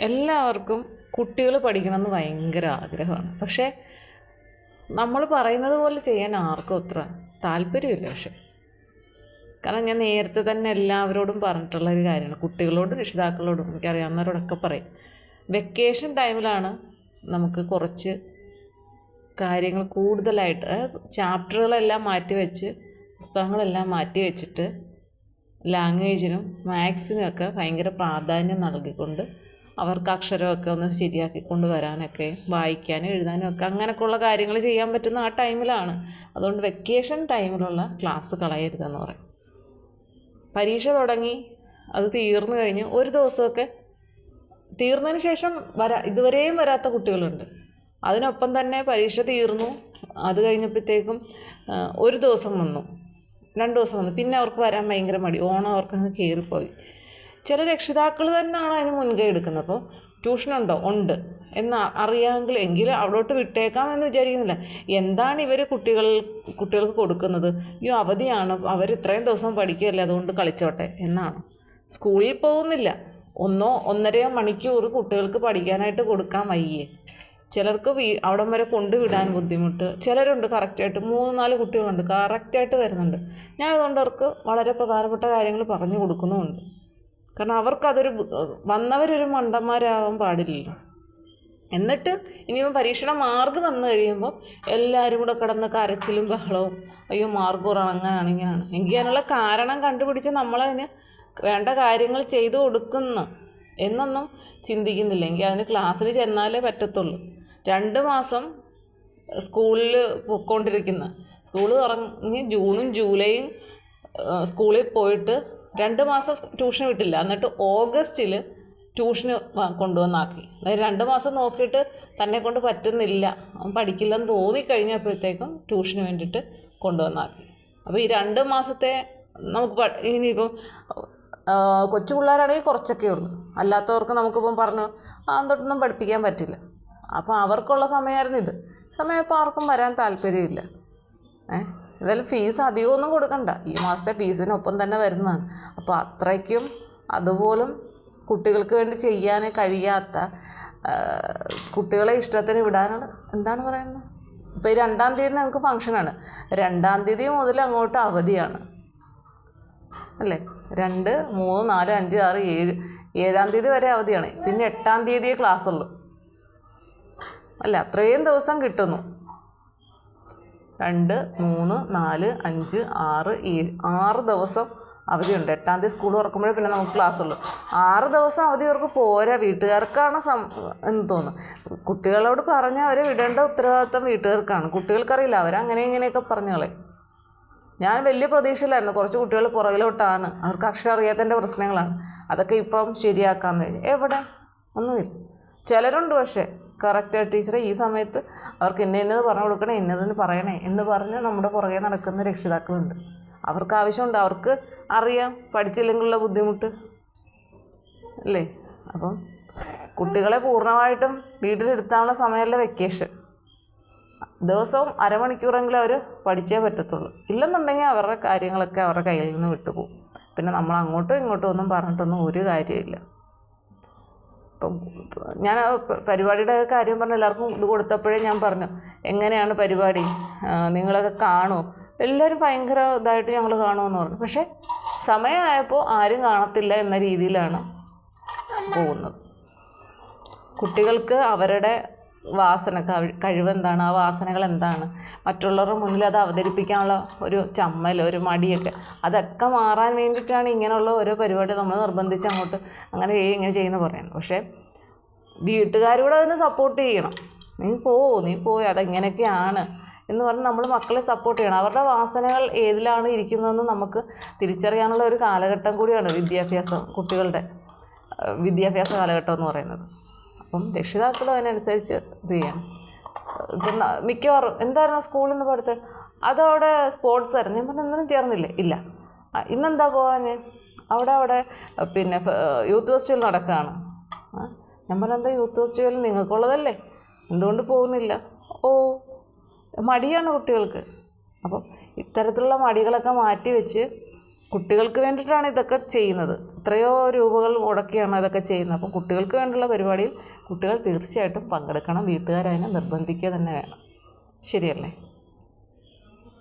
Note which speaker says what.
Speaker 1: എല്ലാവർക്കും കുട്ടികൾ പഠിക്കണമെന്ന് ഭയങ്കര ആഗ്രഹമാണ്. പക്ഷേ നമ്മൾ പറയുന്നത് പോലെ ചെയ്യാൻ ആർക്കും അത്ര താല്പര്യമില്ല. പക്ഷേ കാരണം ഞാൻ നേരത്തെ തന്നെ എല്ലാവരോടും പറഞ്ഞിട്ടുള്ള ഒരു കാര്യമാണ്. കുട്ടികളോടും രക്ഷിതാക്കളോടും എനിക്കറിയാവുന്നവരോടൊക്കെ പറയും. വെക്കേഷൻ ടൈമിലാണ് നമുക്ക് കുറച്ച് കാര്യങ്ങൾ കൂടുതലായിട്ട് ചാപ്റ്ററുകളെല്ലാം മാറ്റി വെച്ച് പുസ്തകങ്ങളെല്ലാം മാറ്റി വെച്ചിട്ട് ലാംഗ്വേജിനും മാത്സിനും ഒക്കെ ഭയങ്കര പ്രാധാന്യം നൽകിക്കൊണ്ട് അവർക്ക് അക്ഷരമൊക്കെ ഒന്ന് ശരിയാക്കി കൊണ്ടുവരാനൊക്കെ വായിക്കാനും എഴുതാനും ഒക്കെ അങ്ങനെയൊക്കെയുള്ള കാര്യങ്ങൾ ചെയ്യാൻ പറ്റുന്ന ആ ടൈമിലാണ്. അതുകൊണ്ട് വെക്കേഷൻ ടൈമിലുള്ള ക്ലാസ് കളയരുതെന്ന് പറയും. പരീക്ഷ തുടങ്ങി അത് തീർന്നു കഴിഞ്ഞ് ഒരു ദിവസമൊക്കെ തീർന്നതിന് ശേഷം വരാ ഇതുവരെയും വരാത്ത കുട്ടികളുണ്ട്. അതിനൊപ്പം തന്നെ പരീക്ഷ തീർന്നു. അത് കഴിഞ്ഞപ്പോഴത്തേക്കും ഒരു ദിവസം വന്നു. രണ്ട് ദിവസം വന്നു. പിന്നെ അവർക്ക് വരാൻ ഭയങ്കര മടി. ഓണം അവർക്കങ്ങ് കയറിപ്പോയി. ചില രക്ഷിതാക്കൾ തന്നെയാണ് അതിന് മുൻകൈ എടുക്കുന്നത്. അപ്പോൾ ട്യൂഷനുണ്ടോ? ഉണ്ട്. എന്ന് അറിയാമെങ്കിൽ എങ്കിലും അവിടോട്ട് വിട്ടേക്കാം എന്ന് വിചാരിക്കുന്നില്ല. എന്താണ് ഇവർ കുട്ടികൾ കുട്ടികൾക്ക് കൊടുക്കുന്നത്? അയ്യോ അവധിയാണ്. അവർ ഇത്രയും ദിവസം പഠിക്കുകയല്ലേ അതുകൊണ്ട് കളിച്ചോട്ടെ എന്നാണ്. സ്കൂളിൽ പോകുന്നില്ല. ഒന്നോ ഒന്നരയോ മണിക്കൂർ കുട്ടികൾക്ക് പഠിക്കാനായിട്ട് കൊടുക്കാൻ വയ്യേ. ചിലർക്ക് വീ അവിടം വരെ കൊണ്ടുവിടാൻ ബുദ്ധിമുട്ട്. ചിലരുണ്ട് കറക്റ്റായിട്ട്. മൂന്ന് നാല് കുട്ടികളുണ്ട്. കറക്റ്റായിട്ട് വരുന്നുണ്ട്. ഞാൻ അതുകൊണ്ട് അവർക്ക് വളരെ പ്രധാനപ്പെട്ട കാര്യങ്ങൾ പറഞ്ഞു കൊടുക്കുന്നുമുണ്ട്. കാരണം അവർക്കതൊരു വന്നവരൊരു മണ്ടന്മാരാവാൻ പാടില്ലല്ലോ. എന്നിട്ട് ഇനിയിപ്പോൾ പരീക്ഷണ മാർക്ക് വന്നു കഴിയുമ്പോൾ എല്ലാവരും കൂടെ കിടന്ന് കരച്ചിലും ബഹളവും അയ്യോ മാർക്ക് കുറവാണ് ഇങ്ങനെയാണ് എങ്കിൽ അതിനുള്ള കാരണം കണ്ടുപിടിച്ച് നമ്മളതിന് വേണ്ട കാര്യങ്ങൾ ചെയ്തു കൊടുക്കുന്നു എന്നൊന്നും ചിന്തിക്കുന്നില്ല. എങ്കിൽ അതിന് ക്ലാസ്സിൽ ചെന്നാലേ പറ്റത്തുള്ളൂ. രണ്ട് മാസം സ്കൂളിൽ പൊയ്ക്കൊണ്ടിരിക്കുന്ന സ്കൂൾ തുടങ്ങി ജൂണും ജൂലൈയും സ്കൂളിൽ പോയിട്ട് രണ്ട് മാസം ട്യൂഷൻ വിട്ടില്ല. എന്നിട്ട് ഓഗസ്റ്റിൽ ട്യൂഷന് കൊണ്ടുവന്നാക്കി. രണ്ട് മാസം നോക്കിയിട്ട് തന്നെ കൊണ്ട് പറ്റുന്നില്ല. അവൻ പഠിക്കില്ലെന്ന് തോന്നിക്കഴിഞ്ഞപ്പോഴത്തേക്കും ട്യൂഷന് വേണ്ടിയിട്ട് കൊണ്ടുവന്നാക്കി. അപ്പോൾ ഈ രണ്ട് മാസത്തെ നമുക്ക് ഇനിയിപ്പം കൊച്ചു പിള്ളേരാണെങ്കിൽ കുറച്ചൊക്കെ ഉള്ളൂ. അല്ലാത്തവർക്ക് നമുക്കിപ്പം പറഞ്ഞു ആ തൊട്ടൊന്നും പഠിപ്പിക്കാൻ പറ്റില്ല. അപ്പോൾ അവർക്കുള്ള സമയമായിരുന്നു ഇത്. സമയം ഇപ്പോൾ ആർക്കും വരാൻ താല്പര്യമില്ല. ഏ? എന്തായാലും ഫീസ് അധികമൊന്നും കൊടുക്കണ്ട. ഈ മാസത്തെ ഫീസിനൊപ്പം തന്നെ വരുന്നതാണ്. അപ്പോൾ അത്രയ്ക്കും അതുപോലും കുട്ടികൾക്ക് വേണ്ടി ചെയ്യാൻ കഴിയാത്ത കുട്ടികളെ ഇഷ്ടത്തിന് വിടാനുള്ള എന്താണ് പറയുന്നത്? ഇപ്പോൾ ഈ രണ്ടാം തീയതി ഞങ്ങൾക്ക് ഫംഗ്ഷനാണ് രണ്ടാം തീയതി മുതൽ അങ്ങോട്ട് അവധിയാണ്. അല്ലേ? രണ്ട് മൂന്ന് നാല് അഞ്ച് ആറ് ഏഴ് ഏഴാം തീയതി വരെ അവധിയാണ്. പിന്നെ എട്ടാം തീയതിയേ ക്ലാസ് ഉള്ളൂ. അല്ല അത്രയും ദിവസം കിട്ടുന്നു. രണ്ട് മൂന്ന് നാല് അഞ്ച് ആറ് ഏഴ് ആറ് ദിവസം അവധിയുണ്ട്. എട്ടാം തീയതി സ്കൂൾ തുറക്കുമ്പോഴേ പിന്നെ നമുക്ക് ക്ലാസ് ഉള്ളൂ. ആറ് ദിവസം അവധി അവർക്ക് പോരാ. വീട്ടുകാർക്കാണ് സം എന്ന് തോന്നുന്നു. കുട്ടികളോട് പറഞ്ഞാൽ അവരെ വിടേണ്ട ഉത്തരവാദിത്തം വീട്ടുകാർക്കാണ്. കുട്ടികൾക്കറിയില്ല. അവരങ്ങനെ ഇങ്ങനെയൊക്കെ പറഞ്ഞു ഞാൻ വലിയ പ്രതീക്ഷയിലായിരുന്നു. കുറച്ച് കുട്ടികൾ പുറകിലോട്ടാണ്. അവർക്ക് അക്ഷരം അറിയാത്തതിന്റെ പ്രശ്നങ്ങളാണ്. അതൊക്കെ ഇപ്പം ശരിയാക്കാമെന്ന് എവിടെ? ഒന്നുമില്ല. ചിലരുണ്ട് പക്ഷേ കറക്റ്റായിട്ട് ടീച്ചറെ ഈ സമയത്ത് അവർക്ക് ഇന്ന ഇന്നത് പറഞ്ഞു കൊടുക്കണേ ഇന്നതെന്ന് പറയണേ എന്ന് പറഞ്ഞ് നമ്മുടെ പുറകെ നടക്കുന്ന രക്ഷിതാക്കളുണ്ട്. അവർക്ക് ആവശ്യമുണ്ട് അവർക്ക് അറിയാം പഠിച്ചില്ലെങ്കിലുള്ള ബുദ്ധിമുട്ട്. അല്ലേ? അപ്പം കുട്ടികളെ പൂർണമായിട്ടും വീട്ടിലിരുത്താനുള്ള സമയമല്ല വെക്കേഷൻ ദിവസവും അരമണിക്കൂറെങ്കിലും അവർ പഠിച്ചേ പറ്റത്തുള്ളൂ. ഇല്ലെന്നുണ്ടെങ്കിൽ അവരുടെ കാര്യങ്ങളൊക്കെ അവരുടെ കയ്യിൽ നിന്ന് വിട്ടുപോകും. പിന്നെ നമ്മൾ അങ്ങോട്ടും ഇങ്ങോട്ടും ഒന്നും പറഞ്ഞിട്ടൊന്നും ഒരു കാര്യമില്ല ഇപ്പം ഞാൻ പരിപാടിയുടെ കാര്യം പറഞ്ഞ. എല്ലാവർക്കും ഇത് കൊടുത്തപ്പോഴേ ഞാൻ പറഞ്ഞു എങ്ങനെയാണ് പരിപാടി? നിങ്ങളൊക്കെ കാണുമോ എല്ലാവരും ഭയങ്കര ഇതായിട്ട് ഞങ്ങൾ കാണുമെന്ന് പറഞ്ഞു. പക്ഷേ സമയമായപ്പോൾ ആരും കാണത്തില്ല എന്ന രീതിയിലാണ് പോകുന്നത്. കുട്ടികൾക്ക് അവരുടെ വാസന കഴി- കഴിവെന്താണ്? ആ വാസനകൾ എന്താണ് മറ്റുള്ളവരുടെ മുന്നിൽ അത് അവതരിപ്പിക്കാനുള്ള ഒരു ചമ്മൽ ഒരു മടിയൊക്കെ. അതൊക്കെ മാറാൻ വേണ്ടിയിട്ടാണ് ഇങ്ങനെയുള്ള ഓരോ പരിപാടി നമ്മൾ നിർബന്ധിച്ച് അങ്ങോട്ട് അങ്ങനെ ഏ ഇങ്ങനെ ചെയ്യുന്ന പറയുന്നത്. പക്ഷേ വീട്ടുകാരൂടെ അതിന് സപ്പോർട്ട് ചെയ്യണം. നീ പോ നീ പോയി അതെങ്ങനെയൊക്കെയാണ് എന്ന് പറഞ്ഞ് നമ്മൾ മക്കളെ സപ്പോർട്ട് ചെയ്യണം. അവരുടെ വാസനകൾ ഏതിലാണ് ഇരിക്കുന്നതെന്ന് നമുക്ക് തിരിച്ചറിയാനുള്ള ഒരു കാലഘട്ടം കൂടിയാണ് വിദ്യാഭ്യാസം കുട്ടികളുടെ വിദ്യാഭ്യാസ കാലഘട്ടം എന്ന് പറയുന്നത്. അപ്പം രക്ഷിതാക്കൾ അതിനനുസരിച്ച് ഇത് ചെയ്യണം ഇപ്പം മിക്കവാറും എന്തായിരുന്നു സ്കൂളിൽ നിന്ന് പഠിത്തം? അതവിടെ സ്പോർട്സ് ആയിരുന്നു. ഞാൻ പറഞ്ഞു ഇന്നും ചേർന്നില്ലേ? ഇല്ല. ഇന്നെന്താ പോകാൻ അവിടെ അവിടെ പിന്നെ യൂത്ത് ഫെസ്റ്റിവൽ നടക്കുകയാണ് ഞാൻ പറഞ്ഞു എന്താ യൂത്ത് ഫെസ്റ്റിവൽ? നിങ്ങൾക്കുള്ളതല്ലേ? എന്തുകൊണ്ട് പോകുന്നില്ല? ഓ മടിയാണ് കുട്ടികൾക്ക്. അപ്പം ഇത്തരത്തിലുള്ള മടികളൊക്കെ മാറ്റി വെച്ച് കുട്ടികൾക്ക് വേണ്ടിയിട്ടാണ് ഇതൊക്കെ ചെയ്യുന്നത്. എത്രയോ രൂപകൾ മുടക്കിയാണ് അതൊക്കെ ചെയ്യുന്നത്. അപ്പോൾ കുട്ടികൾക്ക് വേണ്ടിയുള്ള പരിപാടിയിൽ കുട്ടികൾ തീർച്ചയായിട്ടും പങ്കെടുക്കണം. വീട്ടുകാരതിനെ നിർബന്ധിക്കുക തന്നെ വേണം. ശരിയല്ലേ?